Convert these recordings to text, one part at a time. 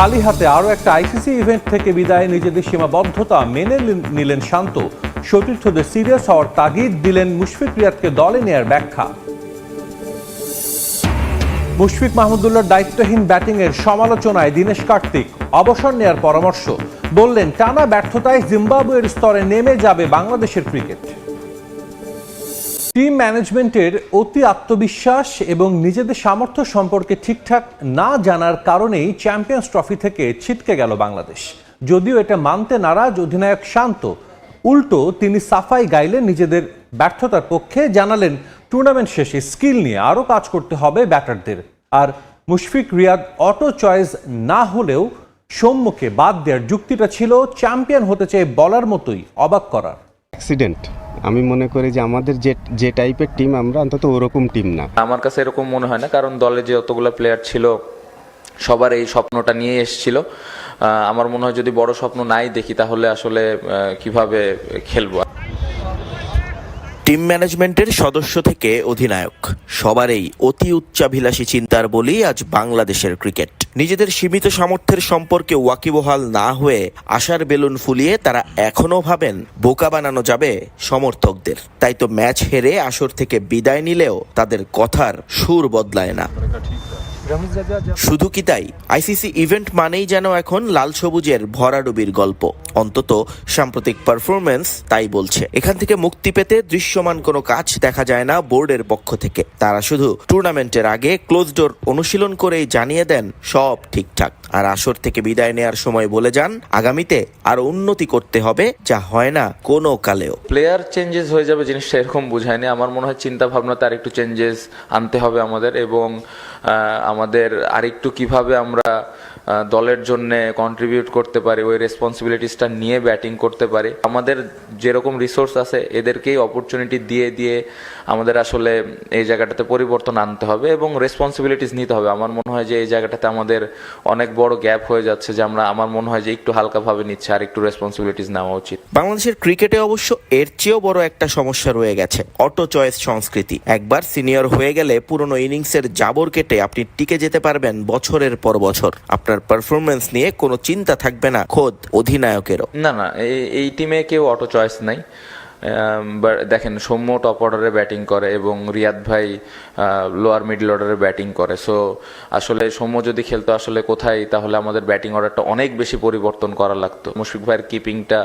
খালি হাতে আরও একটা আইসিসি ইভেন্ট থেকে বিদায় নিজেদের সীমাবদ্ধতা মেনে নিলেন শান্ত। সতীর্থদের সিরিয়াস হওয়ার তাগিদ দিলেন মুশফিক রিয়াদকে দলে নেয়ার ব্যাখ্যা। মুশফিক মাহমুদুল্লাহর দায়িত্বহীন ব্যাটিংয়ের সমালোচনায় দীনেশ কার্তিক অবসর নেয়ার পরামর্শ। বললেন, টানা ব্যর্থতায় জিম্বাবুয়ের স্তরে নেমে যাবে বাংলাদেশের ক্রিকেট। টিম ম্যানেজমেন্টের অতি আত্মবিশ্বাস এবং নিজেদের সামর্থ্য সম্পর্কে ঠিকঠাক না জানার কারণেই চ্যাম্পিয়ন্স ট্রফি থেকে ছিটকে গেল বাংলাদেশ। যদিও এটা মানতে নারাজ অধিনায়ক শান্ত, উল্টো তিনি সাফাই গাইলেন নিজেদের ব্যর্থতার পক্ষে জানালেন টুর্নামেন্ট শেষে স্কিল নিয়ে আরও কাজ করতে হবে ব্যাটারদের। আর মুশফিক রিয়াদ অটো চয়েস না হলেও সৌম্যকে বাদ দেওয়ার যুক্তিটা ছিল চ্যাম্পিয়ন হতে চেয়ে বলার মতোই অবাক করার। অ্যাক্সিডেন্ট আমি মনে করি যে আমাদের যে যে টাইপের টিম আমরা অন্তত ওরকম টিম না। আমার কাছে এরকম মনে হয় না কারণ দলে যে অতগুলো প্লেয়ার ছিল সবার এই স্বপ্নটা নিয়ে এসেছিল। আমার মনে হয় যদি বড় স্বপ্ন নাই দেখি তাহলে আসলে কীভাবে খেলব? টিম ম্যানেজমেন্টের সদস্য থেকে অধিনায়ক। সবারই অতি উচ্চাভিলাষী চিন্তার বলি আজ বাংলাদেশের ক্রিকেট নিজেদের সীমিত সামর্থ্যের সম্পর্কে ওয়াকিবহাল না হয়ে আশার বেলুন ফুলিয়ে তারা এখনও ভাবেন, বোকা বানানো যাবে সমর্থকদের। তাই তো ম্যাচ হেরে আসর থেকে বিদায় নিলেও তাদের কথার সুর বদলায় না। শুধু কি তাই? আইসিসি ইভেন্ট মানেই যেন এখন লাল সবুজের ভরাডুবির গল্প। অন্তত সাম্প্রতিক পারফরমেন্স তাই বলছে। এখান থেকে মুক্তি পেতে দৃশ্যমান কোনো কাজ দেখা যায় না বোর্ডের পক্ষ থেকে। তারা শুধু টুর্নামেন্টের আগে ক্লোজ ডোর অনুশীলন করেই জানিয়ে দেন সব ঠিকঠাক। আর আসর থেকে বিদায় নেয়ার সময় বলে যান, আগামীতে আরও উন্নতি করতে হবে, যা হয় না কোনো কালেও। প্লেয়ার চেঞ্জেস হয়ে যাবে, জিনিসটা এরকম বোঝায়নি। আমার মনে হয় চিন্তা ভাবনাতে আরেকটু চেঞ্জেস আনতে হবে আমাদের এবং আমাদের আরেকটু কীভাবে আমরা দলের জন্য কন্ট্রিবিউট করতে পারে, ওই রেসপন্সিবিলিটিসটা নিয়ে ব্যাটিং করতে পারে। আমাদের যেরকম রিসোর্স আছে, এদেরকেই অপরচুনিটি দিয়ে দিয়ে আমাদের আসলে এই জায়গাটাতে পরিবর্তন আনতে হবে এবং রেসপন্সিবিলিটিস নিতে হবে। আমার মনে হয় যে এই জায়গাটাতে আমাদের অনেক বড় গ্যাপ হয়ে যাচ্ছে যে আমরা, আমার মনে হয় যে একটু হালকাভাবে নিচ্ছে আর একটু রেসপন্সিবিলিটিস নেওয়া উচিত। বাংলাদেশের ক্রিকেটে অবশ্য এর চেয়েও বড় একটা সমস্যা রয়ে গেছে অটো চয়েস সংস্কৃতি। একবার সিনিয়র হয়ে গেলে পুরনো ইনিংসের জাবর কেটে আপনি টিকে যেতে পারবেন বছরের পর বছর। আপনার পারফরমেন্স নিয়ে কোনো চিন্তা থাকবে না খোদ অধিনায়কেরও। না না এই টিমে কেউ অটো চয়েস নাই। দেখেন, সৌম্য টপ অর্ডারে ব্যাটিং করে এবং রিয়াদ ভাই লোয়ার মিডল অর্ডারে ব্যাটিং করে। সো আসলে সৌম্য যদি খেলতো আসলে কোথায়, তাহলে আমাদের ব্যাটিং অর্ডারটা অনেক বেশি পরিবর্তন করা লাগতো। মুশফিক ভাইয়ের কিপিংটা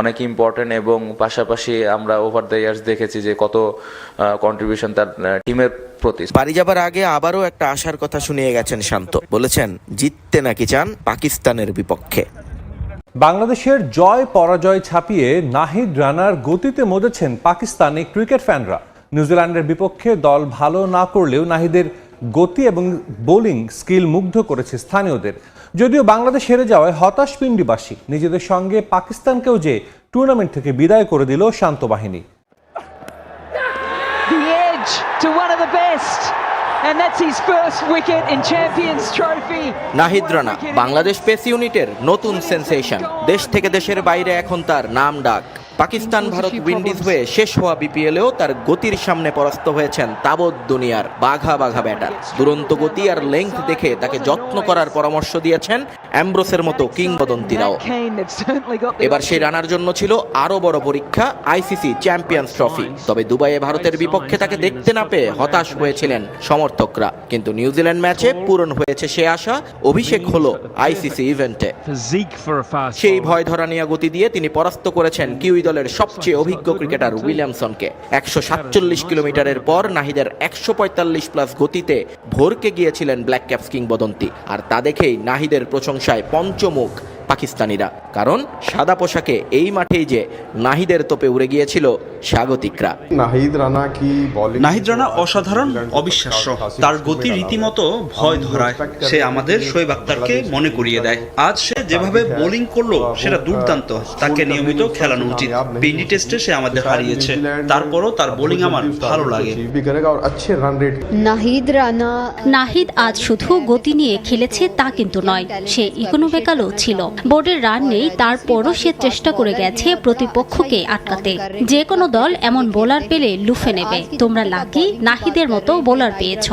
অনেক ইম্পর্টেন্ট এবং পাশাপাশি আমরা ওভার দ্য ইয়ার্স দেখেছি যে কত কন্ট্রিবিউশন তার টিমের প্রতি। বাড়ি যাবার আগে আবারও একটা আশার কথা শুনিয়ে গেছেন শান্ত। বলেছেন, জিততে নাকি চান পাকিস্তানের বিপক্ষে। বাংলাদেশের জয় পরাজয় ছাপিয়ে নাহিদ রানার গতিতে মজেছেন পাকিস্তানি ক্রিকেট ফ্যানরা নিউজিল্যান্ডের বিপক্ষে দল ভালো না করলেও নাহিদের গতি এবং বোলিং স্কিল মুগ্ধ করেছে স্থানীয়দের যদিও বাংলাদেশ হেরে যাওয়ায় হতাশ পিণ্ডিবাসী, নিজেদের সঙ্গে পাকিস্তানকেও যে টুর্নামেন্ট থেকে বিদায় করে দিল শান্ত বাহিনী. And that's his first wicket in Champions Trophy. Nahid Rana Bangladesh pace ইউনিটের নতুন সেন্সেশন দেশ থেকে দেশের বাইরে এখন তার নাম ডাক। পাকিস্তান ভারত উইন্ডিজ হয়ে শেষ হওয়া বিপিএলেও তার গতির সামনে পরাস্ত হয়েছেন তাবৎ দুনিয়ার বাঘা বাঘা ব্যাটার দুরন্ত গতি আর লেংথ দেখে তাকে যত্ন করার পরামর্শ দিয়েছেন অ্যাম্ব্রোসের মতো কিংবদন্তিরাও। এবার সেই রানার জন্য ছিল আরও বড় পরীক্ষা আইসিসি চ্যাম্পিয়ন্স ট্রফি। তবে দুবাইয়ে ভারতের বিপক্ষে তাকে দেখতে না পেয়ে হতাশ হয়েছিলেন সমর্থকরা। কিন্তু নিউজিল্যান্ড ম্যাচে পূরণ হয়েছে সে আশা। অভিষেক হলো আইসিসি ইভেন্টে। সেই ভয় ধরা ধরানিয়া গতি দিয়ে তিনি পরাস্ত করেছেন কিউই দলের সবচেয়ে অভিজ্ঞ ক্রিকেটার উইলিয়ামসনকে। একশো সাতচল্লিশ কিলোমিটারের পর নাহিদের একশো পঁয়তাল্লিশ প্লাস গতিতে ভোরকে গিয়েছিলেন ব্ল্যাক ক্যাপস কিংবদন্তি। আর তা দেখেই নাহিদের প্রশংসায় পঞ্চমুখ। পাকিস্তানিরা। কারণ সাদা পোশাকে এই মাঠেই যে নাহিদের তোপে উড়ে গিয়েছিল স্বাগতিকরা। নাহিদ রানা কি নাহিদ রানা অসাধারণ অবিশ্বাস্য। তার গতি রীতিমতো ভয় ধরায়। সে আমাদের শোয়েব আক্তারকে মনে করিয়ে দেয়। আজ সে যেভাবে বোলিং করল সেটা দুর্দান্ত। তাকে নিয়মিত খেলানো উচিত। পিন্ডি টেস্টে সে আমাদের হারিয়েছে। তারপরও তার বোলিং আমার ভালো লাগে। নাহিদ রানা নাহিদ আজ শুধু গতি নিয়ে খেলেছে তা কিন্তু নয় সে ইকোনমিক্যালও ছিল। বোর্ডের রান নেই, তারপরও সে চেষ্টা করে গেছে প্রতিপক্ষকে আটকাতে। যে কোনো দল এমন বোলার পেলে লুফে নেবে। তোমরা লাকি নাহিদের মতো বোলার পেয়েছ।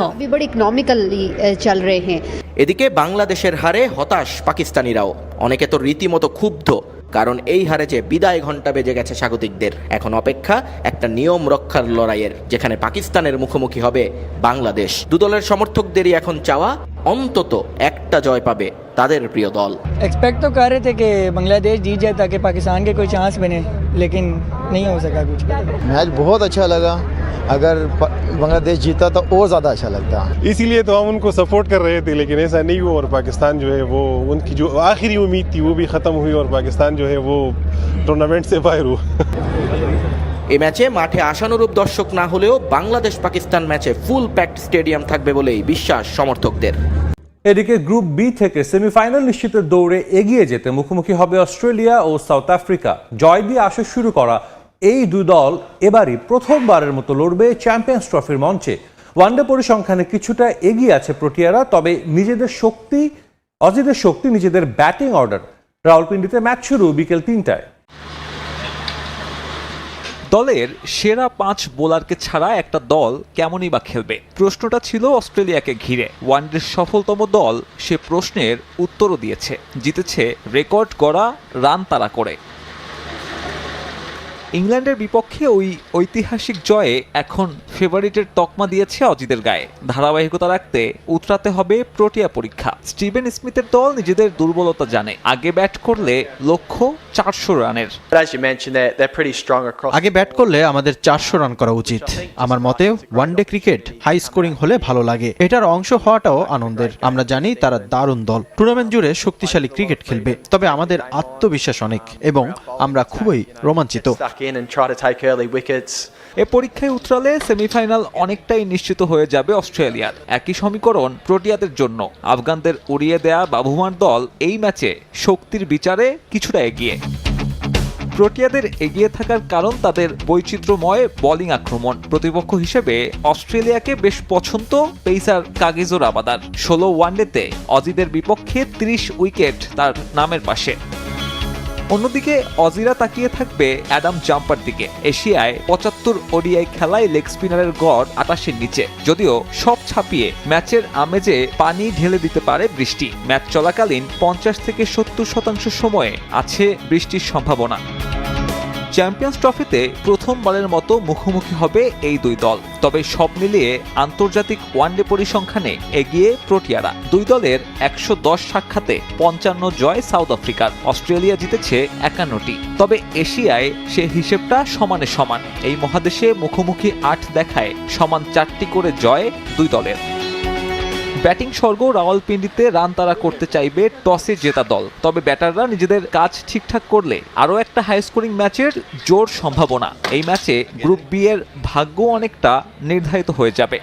भी बड़े इकोनॉमिकली चल रहे हैं এদিকে বাংলাদেশের হারে হতাশ পাকিস্তানিরাও অনেকে তো রীতিমতো ক্ষুব্ধ কারণ এই হারে যে বিদায় ঘন্টা বেজে গেছে স্বাগতিকদের এখন অপেক্ষা একটা নিয়ম রক্ষার লড়াইয়ের যেখানে পাকিস্তানের মুখোমুখি হবে বাংলাদেশ দুদলের সমর্থকদেরই এখন চাওয়া অন্তত একটা জয় পাবে তাদের প্রিয় দল एक्सपेक्ट तो कर रहे थे कि बांग्लादेश जीत जाए ताकि पाकिस्तान के कोई चांस बने लेकिन नहीं हो सका कुछ मैच बहुत अच्छा लगा अगर प- बांग्लादेश जीता तो और ज़्यादा अच्छा लगता इसीलिए तो हम उनको सपोर्ट कर रहे थे लेकिन ऐसा नहीं हुआ और पाकिस्तान जो है वो उनकी जो आखिरी उम्मीद थी वो भी ख़त्म हुई और पाकिस्तान जो है वो टूर्नामेंट से बाहर हुआ এ ম্যাচে মাঠে আশানুরূপ দর্শক না হলেও বাংলাদেশ পাকিস্তান ম্যাচে ফুল প্যাকড স্টেডিয়াম থাকবে বলেই বিশ্বাস সমর্থকদের এদিকে গ্রুপ বি থেকে সেমিফাইনাল নিশ্চিতের দৌড়ে এগিয়ে যেতে মুখোমুখি হবে অস্ট্রেলিয়া ও সাউথ আফ্রিকা জয় দিয়ে আসর শুরু করা এই দুই দল এবারই প্রথমবারের মতো লড়বে চ্যাম্পিয়ন্স ট্রফির মঞ্চে। ওয়ানডে পরিসংখ্যানে কিছুটা এগিয়ে আছে প্রোটিয়ারা, তবে নিজেদের শক্তি অজিদের শক্তি নিজেদের ব্যাটিং অর্ডার। রাউলপিন্ডিতে ম্যাচ শুরু বিকেল তিনটায়। দলের সেরা পাঁচ বোলারকে ছাড়া একটা দল কেমনই বা খেলবে? প্রশ্নটা ছিল অস্ট্রেলিয়াকে ঘিরে। ওয়ানডের সফলতম দল সে প্রশ্নের উত্তরও দিয়েছে। জিতেছে রেকর্ড করা রান তারা করে। ইংল্যান্ডের বিপক্ষে ওই ঐতিহাসিক জয়ে এখন ফেভারিটের তকমা দিয়েছে অজিদের গায়ে। ধারাবাহিকতা রাখতে উতরাতে হবে প্রোটিয়া পরীক্ষা। স্টিভেন স্মিথের দল নিজেদের দুর্বলতা জানে। আগে ব্যাট করলে লক্ষ্য চারশো রানের। আগে ব্যাট করলে আমাদের চারশো রান করা উচিত। আমার মতে ওয়ানডে ক্রিকেট হাই স্কোরিং হলে ভালো লাগে। এটার অংশ হওয়াটাও আনন্দের। আমরা জানি তারা দারুণ দল। টুর্নামেন্ট জুড়ে শক্তিশালী ক্রিকেট খেলবে। তবে আমাদের আত্মবিশ্বাস অনেক এবং আমরা খুবই রোমাঞ্চিত। এ পরীক্ষায় উতরালে সেমিফাইনাল অনেকটাই নিশ্চিত হয়ে যাবে অস্ট্রেলিয়ার। একই সমীকরণ প্রোটিয়াদের জন্য। আফগানদের উড়িয়ে দেয়া বাবুমার দল এই ম্যাচে শক্তির বিচারে কিছুটা এগিয়ে। প্রোটিয়াদের এগিয়ে থাকার কারণ তাদের বৈচিত্র্যময় বোলিং আক্রমণ। প্রতিপক্ষ হিসেবে অস্ট্রেলিয়াকে বেশ পছন্দ পেসার কাগিজো রাবাদার ষোলো ওয়ানডেতে অজিদের বিপক্ষে ৩০ উইকেট তার নামের পাশে। অন্যদিকে অজিরা তাকিয়ে থাকবে অ্যাডাম জাম্পার দিকে। এশিয়ায় পঁচাত্তর ওডিআই খেলায় লেগ স্পিনারের গড় আটাশের নিচে। যদিও সব ছাপিয়ে ম্যাচের আমেজে পানি ঢেলে দিতে পারে বৃষ্টি। ম্যাচ চলাকালীন পঞ্চাশ থেকে সত্তর শতাংশ সময়ে আছে বৃষ্টির সম্ভাবনা। চ্যাম্পিয়ন্স ট্রফিতে প্রথমবারের মতো মুখোমুখি হবে এই দুই দল। তবে সব মিলিয়ে আন্তর্জাতিক ওয়ানডে পরিসংখ্যানে এগিয়ে প্রোটিয়ারা। দুই দলের একশো দশ সাক্ষাতে পঞ্চান্ন জয় সাউথ আফ্রিকার। অস্ট্রেলিয়া জিতেছে একান্নটি। তবে এশিয়ায় সে হিসেবটা সমানে সমান। এই মহাদেশে মুখোমুখি আট দেখায় সমান চারটি করে জয় দুই দলের। ব্যাটিং স্বর্গ রাওয়ালপিন্ডিতে রান তারা করতে চাইবে টসে জেতা দল। তবে ব্যাটাররা নিজেদের কাজ ঠিকঠাক করলে আরও একটা হাই স্কোরিং ম্যাচের জোর সম্ভাবনা। এই ম্যাচে গ্রুপ বি এর ভাগ্য অনেকটা নির্ধারিত হয়ে যাবে।